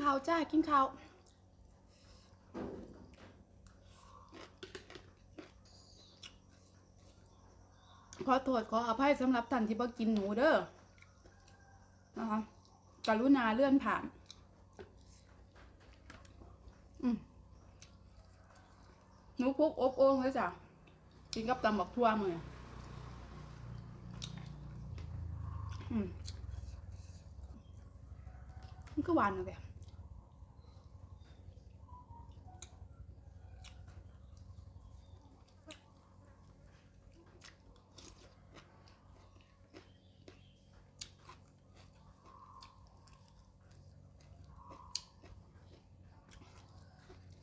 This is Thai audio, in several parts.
ข้าวจ้า กินข้าวขอโทษขออภัยสำหรับท่านที่บ่กินหนูเด้อนะคะกรุณาเลื่อนผ่านหนูพุกอบโอ่งเลยจ้ะ กินกับตำบักทั่วมืออืมมันก็หวานเลย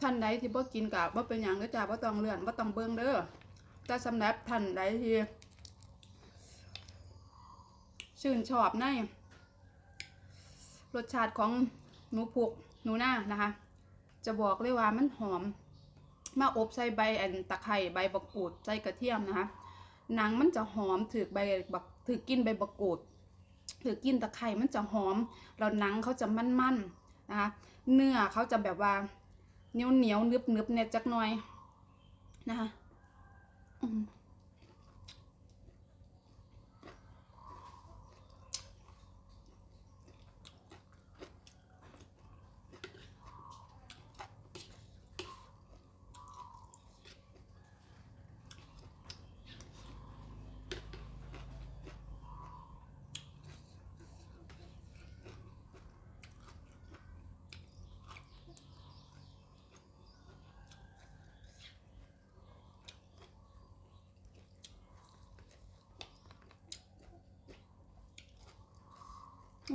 ท่านใดที่บ่กินกับบ่เป็นหยังเด้อจ้าบ่ต้องเลื่อนบ่ต้องเบิ่งเด้อแต่สำหรับท่านใดที่ชื่นชอบในรสชาติของหนูพุกหนูหน้านะคะ จะบอกเลยว่ามันหอม มาอบใส่ใบอันตะไคร้ใบบักกูดใส่กระเทียมนะคะหนังมันจะหอมถือใบบักถือกินใบบักกูดถือกินตะไคร้มันจะหอมแล้วหนังเขาจะมันๆนะคะเนื้อเขาจะแบบว่า เหนียวเหนียวนึบนึบเนี่ยจักหน่อยนะคะ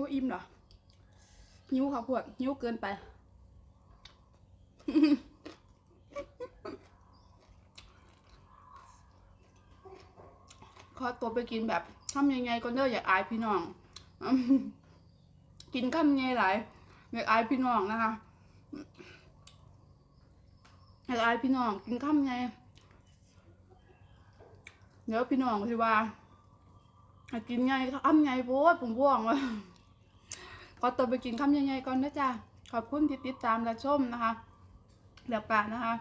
อืมโอ้อิ่มเหรอหิวค่ะพวกหิวเกินไป ขอตัวไปกินแบบทำยังไงก็เด้ออยากอายพี่น้อง กินข้ามยังไงหลายอยากอายพี่น้องนะคะอยากอายพี่น้อง กินข้ามยังไงเดี๋ยวพี่น้องสิว่ากินไงข้ามไงโพดผมพ่วงว่า ขอตัวไปกินข้ามยังไงก่อนนะจ๊ะขอบคุณที่ติดตามและชมนะคะแล้วกันะคะ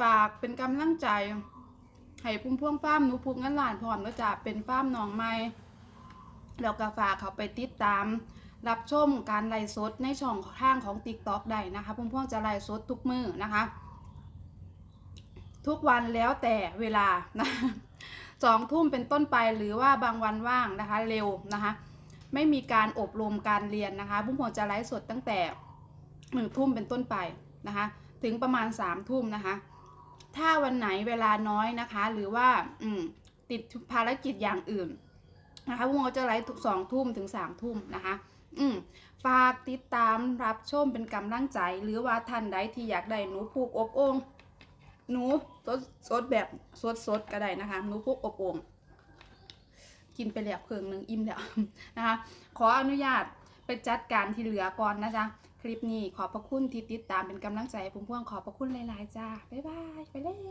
ฝากเป็นกำลังใจให้พุ่มพ่วงฟ้ามหนูพุกงั้นหลานพร้อมก็จะเป็นฟ้ามหนองไม้แล้วก็ฝากเขาไปติดตาม รับชมการไลฟ์สดในช่องทางของ t ิ k t o k ได้นะคะพุ่มพ่วงจะไลฟ์สดทุกมือนะคะ ทุกวันแล้วแต่เวลานะสองทุ่มเป็นต้นไปหรือว่าบางวันว่างนะคะ เร็วนะคะ ไม่มีการอบรมการเรียนนะคะพุ่มพวงจะไลฟ์สดตั้งแต่หนึ่งทุ่มเป็นต้นไปนะคะ ถึงประมาณสามทุ่มนะคะ ถ้าวันไหนเวลาน้อยนะคะ หรือว่าอืติดภารกิจอย่างอื่นนะคะวงก็จะไลฟ์สองทุ่มถึงสามทุ่มนะคะอืมฝากติดตามรับชมเป็นกำลังใจ หรือว่าท่านใดที่อยากได้หนูผูกอบองหนูสดสดแบบสดสดก็ได้นะคะหนูผูกอบอง กินไปแล้วเพิงหนึ่งอิ่มแล้วนะคะ ขออนุญาตไปจัดการที่เหลือก่อนนะจ๊ะ คลิปนี้ขอบพระคุณที่ติดตามเป็นกำลังใจให้ผมพ่วงขอบพระคุณหลาย ๆ จ้า บ๊ายบาย ไปเลย